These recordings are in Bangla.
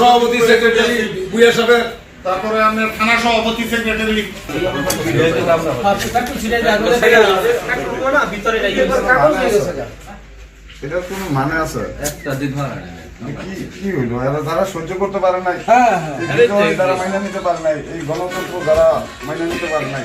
সভাপতি সেক্রেটারি বুয়া সাহেবের। তারপরে আপনার থানা সভাপতি সেক্রেটারি এটার কোনো মানে আছে? একটা দিন হয় কি কি হইল? এরা যারা সহ্য করতে পারে নাই এই বিদ্রোহী যারা মাইনা নিতে পারে নাই এই গণতন্ত্র যারা মাইনা নিতে পারে নাই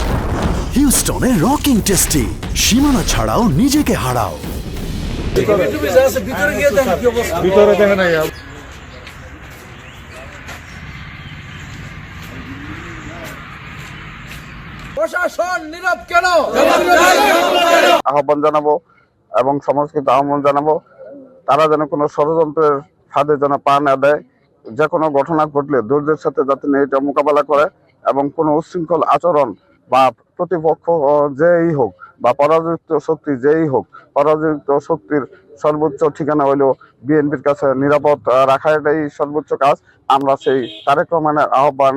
হিউস্টনে রকিং টেস্টি। সীমানা ছাড়াও নিজেকে হারাও। ভিতরে দেখে প্রশাসন নীরব কেন? আহ্বান জানাব এবং সমাজকে আহ্বান জানাব তারা যেন কোনো ষড়যন্ত্রের ফাঁদে যেন পা না দেয় যে কোনো ঘটনা ঘটলে ধৈর্যের সাথে যাতে এটা মোকাবেলা করে এবং কোনো উচ্ছৃঙ্খল আচরণ বা প্রতিপক্ষ যেই হোক বা পরাজিত শক্তি যেই হোক, পরাজিত শক্তির সর্বোচ্চ ঠিকানা হইল বিএনপির কাছে নিরাপদ রাখা এটাই সর্বোচ্চ কাজ। আমরা সেই তারেক রহমানের আহ্বান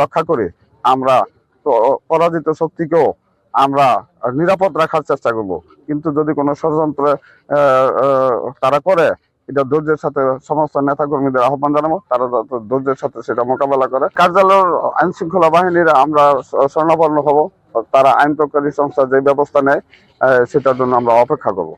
রক্ষা করে আমরা পরাজিত শক্তিকেও আমরা নিরাপদ রাখার চেষ্টা করব। কিন্তু যদি কোনো ষড়যন্ত্র তারা করে, এটা ধৈর্যের সাথে সমস্ত নেতা কর্মীদের আহ্বান জানাব, তারা ধৈর্যের সাথে সেটা মোকাবেলা করে। কার্যালয়ের আইন শৃঙ্খলা বাহিনীর আমরা স্বর্ণাপন্ন হব। তারা আইন প্রকারী সংস্থা যে ব্যবস্থা নেয় সেটার জন্য আমরা অপেক্ষা করব।